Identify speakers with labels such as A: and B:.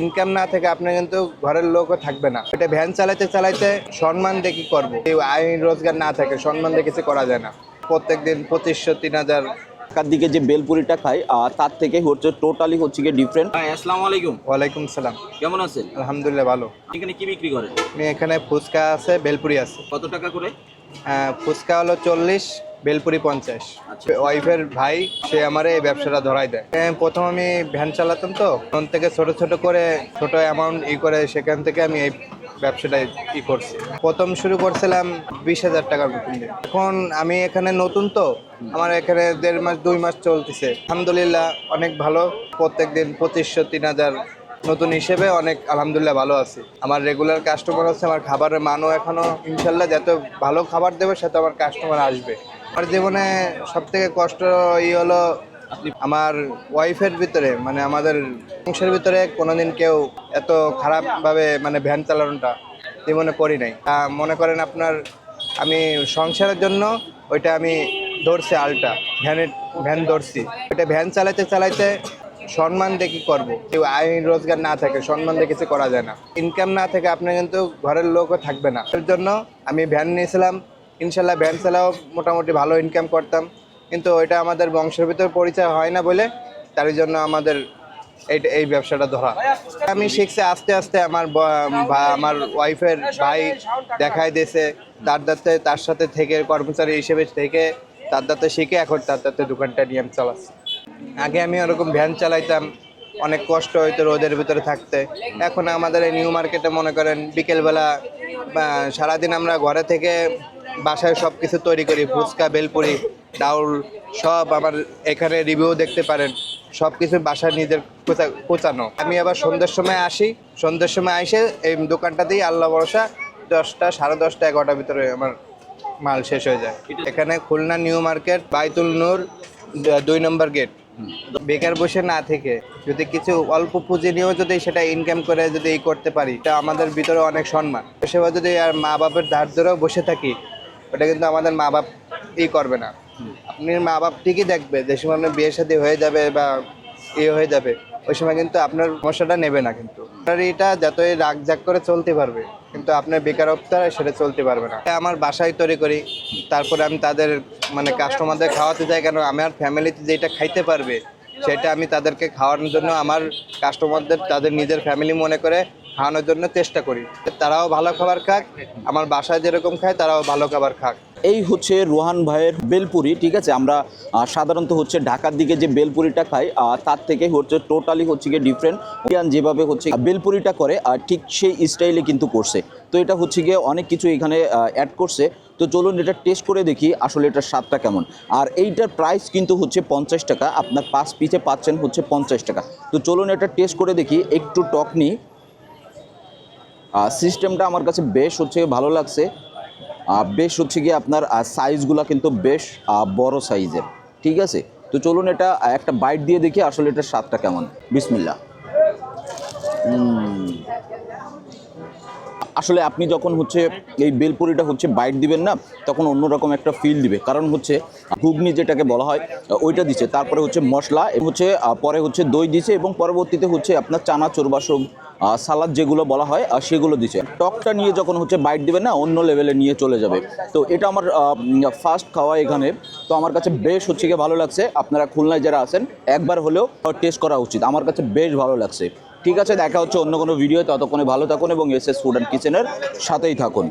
A: Income না থেকে আপনি কিন্তু ঘরের লোকও থাকবে না। এটা ভ্যান চালাইতে চালাইতে সম্মান দিয়ে কি করব? এই আইন রোজগার না থাকে সম্মান দিয়ে কিছু করা যায় না। প্রত্যেক দিন পঁচিশশো তিন হাজার।
B: ঢাকার দিকে যে বেলপুরিটা খাই আর তার থেকে হচ্ছে টোটালি হচ্ছে গিয়ে ডিফারেন্ট আসসালামু আলাইকুম।
A: ওয়ালাইকুম সালাম।
B: কেমন আছেন?
A: আলহামদুলিল্লাহ ভালো।
B: এখানে কি বিক্রি করেন?
A: এখানে ফুচকা আছে বেলপুরি আছে।
B: কত টাকা করে?
A: আহ, ফুচকা হলো চল্লিশ বেলপুরি পঞ্চাশ।
B: আচ্ছা।
A: ওয়াইফের ভাই সে আমার এই ব্যবসাটা ধরাই দেয়। প্রথম আমি ভ্যান চালাতাম তো তখন থেকে ছোট ছোট করে ছোট অ্যামাউন্ট ই করে সেখান থেকে আমি এই ব্যবসাটা ই করছি। প্রথম শুরু করছিলাম বিশ হাজার টাকার মতন এখন আমি এখানে নতুন তো আমার এখানে দেড় মাস দুই মাস চলতেছে। আলহামদুলিল্লাহ অনেক ভালো প্রত্যেক দিন পঁচিশশো তিন হাজার নতুন হিসেবে অনেক আলহামদুলিল্লাহ ভালো আছি। আমার রেগুলার কাস্টমার হচ্ছে আমার খাবারের মানও এখনও ইনশাল্লাহ যত ভালো খাবার দেবে সেটা আমার কাস্টমার আসবে। আমার জীবনে সব থেকে কষ্ট ই হলো আমার ওয়াইফের ভিতরে মানে আমাদের বংশের ভিতরে কোনোদিন কেউ এত খারাপভাবে মানে ভ্যান চালানোটা জীবনে করি নাই। মনে করেন আপনার আমি সংসারের জন্য ওইটা আমি ধরছি আলটা ভ্যানের ভ্যান ধরছি। ওইটা ভ্যান চালাইতে চালাইতে সম্মান দিয়ে কি করব? কেউ আইন, রোজগার না থাকে, সম্মান দিয়ে কিছু করা যায় না। ইনকাম না থাকে, আপনি কিন্তু ঘরের লোকও থাকবে না। এর জন্য আমি ভ্যান নিয়েছিলাম ইনশাল্লাহ ভ্যান চালাও মোটামুটি ভালো ইনকাম করতাম। কিন্তু ওইটা আমাদের বংশের ভিতর পরিচয় হয় না বলে তার জন্য আমাদের এই এই ব্যবসাটা ধরা। আমি শিখছি আস্তে আস্তে আমার আমার ওয়াইফের ভাই দেখাই দিয়েছে। তার দাঁতে, তার সাথে থেকে কর্মচারী হিসেবে থেকে তার দাঁতে শিখে এখন তার দাঁতে দোকানটা নিয়ে আমি চালাচ্ছি। আগে আমি ওরকম ভ্যান চালাইতাম, অনেক কষ্ট হইতো রোদের ভিতরে থাকতে। এখন আমাদের এই নিউ মার্কেটে মনে করেন বিকেলবেলা সারাদিন আমরা ঘরে থেকে বাসায় সব কিছু তৈরি করি, ফুচকা, বেলপুরি, ডাউল, সব আমার এখানে রিভিউ দেখতে পারেন। সব কিছু বাসায় নিজের কোচা- কোচানো। আমি আবার সন্ধ্যের সময় আসি, সন্ধ্যের সময় এসে এই দোকানটাতেই আল্লাহ ভরসা, দশটা, সাড়ে দশটা, এগারোটার ভিতরে আমার মাল শেষ হয়ে যায়। এখানে খুলনা নিউ মার্কেট, বাইতুল নূর, দুই নম্বর গেট। বেকার বসে না থেকে যদি কিছু অল্প পুঁজি নিয়েও যদি সেটা ইনকাম করে যদি ই করতে পারি তা আমাদের ভিতরে অনেক সম্মান। সেবা যদি আর মা বাপের ধার ধরেও বসে থাকি ওটা কিন্তু আমাদের মা বাপ ই করবে না। আপনি মা বাপ ঠিকই দেখবে যে সময় আপনার বিয়ে শাদী হয়ে যাবে বা ইয়ে হয়ে যাবে, ওই সময় কিন্তু আপনার সমস্যাটা নেবে না কিন্তু। আপনার এটা যতই রাগ জাগ করে চলতে পারবে, কিন্তু আপনার বেকারত্বটা সেটা চলতে পারবে না। আমার বাসায় তৈরি করি, তারপরে আমি তাদের মানে কাস্টমারদের খাওয়াতে যাই কেন আমার ফ্যামিলিতে যেটা খাইতে পারবে, সেটা আমি তাদেরকে খাওয়ানোর জন্য আমার কাস্টমারদের তাদের নিজের ফ্যামিলি মনে করে খাওয়ানোর জন্য চেষ্টা করি। তারাও ভালো খাবার খাক, আমার বাসায় যেরকম খায়, তারাও ভালো খাবার খাক।
B: এই হচ্ছে রোহান ভাইয়ের বেলপুরি, ঠিক আছে? আমরা সাধারণত হচ্ছে ঢাকার দিকে যে বেলপুরিটা খাই তার থেকে হচ্ছে টোটালি হচ্ছে গিয়ে ডিফারেন্ট ইন্ডিয়ান যেভাবে হচ্ছে বেলপুরিটা করে, আর ঠিক সেই স্টাইলে কিন্তু করছে। তো এটা হচ্ছে গিয়ে অনেক কিছু এখানে অ্যাড করছে। তো চলুন এটা টেস্ট করে দেখি আসলে এটার স্বাদটা কেমন। আর এইটার প্রাইস কিন্তু হচ্ছে পঞ্চাশ টাকা, আপনার পাঁচ পিসে পাচ্ছেন হচ্ছে পঞ্চাশ টাকা। তো চলুন এটা টেস্ট করে দেখি, একটু টক নিই। সিস্টেমটা আমার কাছে বেশ হচ্ছে ভালো লাগছে। বেশ হচ্ছে গিয়ে আপনার সাইজগুলো কিন্তু বেশ বড় সাইজের ঠিক আছে? তো চলুন এটা একটা বাইট দিয়ে দেখি আসলে এটার স্বাদটা কেমন। বিসমিল্লা আসলে আপনি যখন হচ্ছে এই বেলপুরিটা হচ্ছে বাইট দিবেন না, তখন অন্যরকম একটা ফিল দিবে। কারণ হচ্ছে, ঘুগনি যেটাকে বলা হয় ওইটা দিচ্ছে। তারপরে হচ্ছে মশলা হচ্ছে পরে হচ্ছে দই দিছে, এবং পরবর্তীতে হচ্ছে আপনার চানা চোরবাসম সালাদ যেগুলো বলা হয় সেগুলো দিচ্ছে টকটা নিয়ে যখন হচ্ছে বাইট দেবে না, অন্য লেভেলে নিয়ে চলে যাবে। তো এটা আমার ফার্স্ট খাওয়া এখানে। তো আমার কাছে বেশ হচ্ছে গিয়ে ভালো লাগছে। আপনারা খুলনায় যারা আছেন, একবার হলেও টেস্ট করা উচিত। আমার কাছে বেশ ভালো লাগছে। ঠিক আছে, দেখা হচ্ছে অন্য কোনো ভিডিও ততক্ষণে ভালো থাকুন এবং এস এস ফুড অ্যান্ড কিচেনের সাথেই থাকুন।